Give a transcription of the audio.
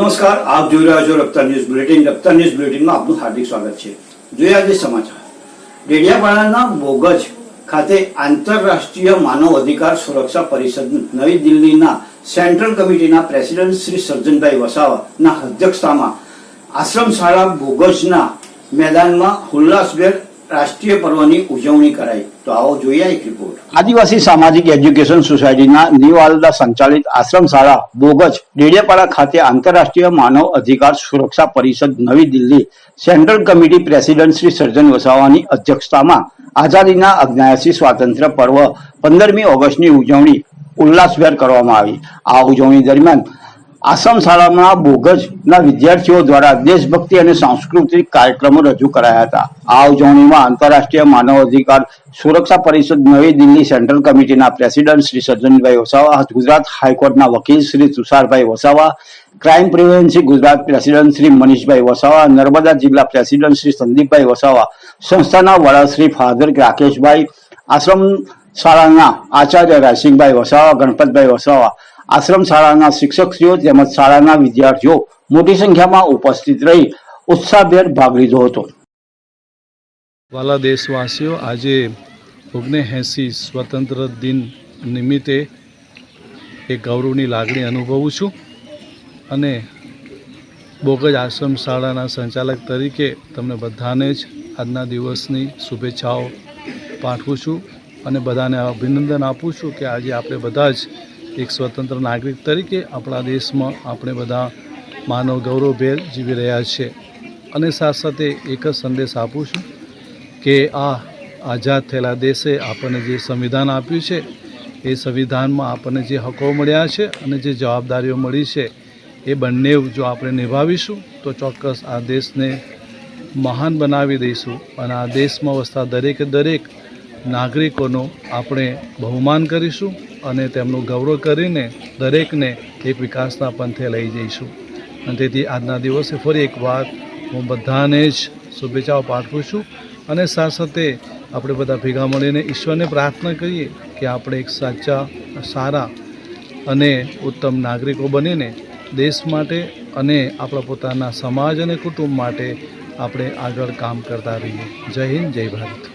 નમસ્કાર, આપ જોઈ રહ્યા છો Raftaar news bulletin. Raftaar news બુલેટિનમાં આપનું હાર્દિક સ્વાગત છે. જોઈએ આજે સમાચાર. ડેડિયાપાડાના બોગજ ખાતે આંતરરાષ્ટ્રીય માનવ અધિકાર સુરક્ષા પરિષદ નવી દિલ્હીના સેન્ટ્રલ કમિટીના પ્રેસિડેન્ટ શ્રી સર્જનભાઈ વસાવાના અધ્યક્ષતામાં આશ્રમ શાળા બોગજના મેદાનમાં ઉલ્લાસભેર રાષ્ટ્રીય પર્વની ઉજવણી કરાઈ. તો આવો જોઈએ એક રિપોર્ટ આદિવાસી સામાજિક એજ્યુકેશન સોસાયટીના નિવાલદા સંચાલિત આશ્રમ શાળા બોગજ ડેડિયાપાડા ખાતે આંતરરાષ્ટ્રીય માનવ અધિકાર સુરક્ષા પરિષદ Navi Delhi central committee president Shri Sarjan વસાવાની અધ્યક્ષતામાં આઝાદીના અગ્નાયાસી સ્વાતંત્ર્ય પર્વ પંદરમી ઓગસ્ટની ઉજવણી ઉલ્લાસભેર કરવામાં આવી. આ ઉજવણી દરમિયાન આસામ શાળામાં બોગજના વિદ્યાર્થીઓ દ્વારા દેશભક્તિ અને સાંસ્કૃતિક કાર્યક્રમો રજૂ કરાયા હતા. આ ઉજવણીમાં આંતરરાષ્ટ્રીય માનવ અધિકાર સુરક્ષા પરિષદ, નવી દિલ્હી સેન્ટ્રલ કમિટીના પ્રેસિડેન્ટ શ્રી સજ્જનભાઈ વસાવા, ગુજરાત હાઈકોર્ટના વકીલ Shri Tusharbhai Vasava, crime prevention Gujarat president Shri Manishbhai Vasava, Narmada જિલ્લા પ્રેસિડેન્ટ શ્રી સંદીપભાઈ વસાવા, સંસ્થાના વડા શ્રી ફાધર રાકેશભાઈ, આશ્રમ શાળાના આચાર્ય રાયસિંહભાઈ વસાવા, ગણપતભાઈ વસાવા આશ્રમ શાળાના શિક્ષકશ્રીઓ તેમજ શાળાના વિદ્યાર્થીઓ મોટી સંખ્યામાં ઉપસ્થિત રહી ઉત્સાહભેર ભાગ લીધો હતો. વાલા દેશવાસીઓ, આજે ઓગણએંસી સ્વતંત્ર દિન નિમિત્તે એ ગૌરવની લાગણી અનુભવું છું અને બોગજ આશ્રમ શાળાના સંચાલક તરીકે તમને બધાને જ આજના દિવસની શુભેચ્છાઓ પાઠવું છું અને બધાને અભિનંદન આપું છું કે આજે આપણે બધા જ એક સ્વતંત્ર નાગરિક તરીકે આપણા દેશમાં આપણે બધા માનવ ગૌરવભેર જીવી રહ્યા છે. અને સાથે સાથે એક જ સંદેશ આપું છું કે આ આઝાદ થયેલા દેશે આપણને જે સંવિધાન આપ્યું છે, એ સંવિધાનમાં આપણને જે હકો મળ્યા છે અને જે જવાબદારીઓ મળી છે, એ બંને જો આપણે નિભાવીશું, તો ચોક્કસ આ દેશને મહાન બનાવી દઈશું અને આ દેશમાં વસતા દરેકે દરેક નાગરિકોનો આપણે બહુમાન કરીશું અને તેમનું ગૌરવ કરીને દરેકને એક વિકાસના પંથે લઈ જઈશું. અને તેથી આજના દિવસે ફરી એકવાર હું બધાને જ શુભેચ્છાઓ પાઠવું છું અને સાથે સાથે આપણે બધા ભેગા મળીને ઈશ્વરને પ્રાર્થના કરીએ કે આપણે એક સાચા, સારા અને ઉત્તમ નાગરિકો બનીને દેશ માટે અને આપણા પોતાના સમાજ અને કુટુંબ માટે આપણે આગળ કામ કરતા રહીએ. જય હિન્દ, જય ભારત.